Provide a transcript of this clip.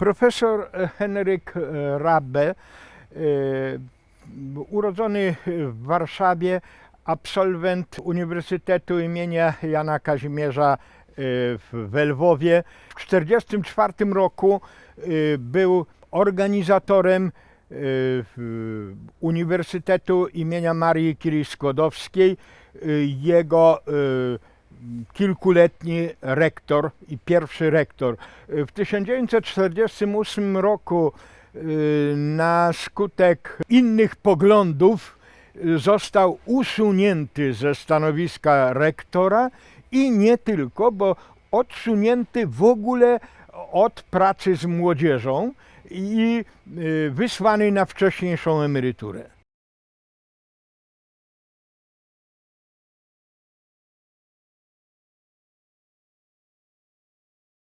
Profesor Henryk e, Rabbe, e, urodzony w Warszawie, absolwent Uniwersytetu imienia Jana Kazimierza e, w Lwowie. W 1944 roku był organizatorem Uniwersytetu imienia Marii Curie Skłodowskiej. E, Jego kilkuletni rektor i pierwszy rektor. W 1948 roku y, na skutek innych poglądów y, został usunięty ze stanowiska rektora i nie tylko, bo odsunięty w ogóle od pracy z młodzieżą i y, wysłany na wcześniejszą emeryturę.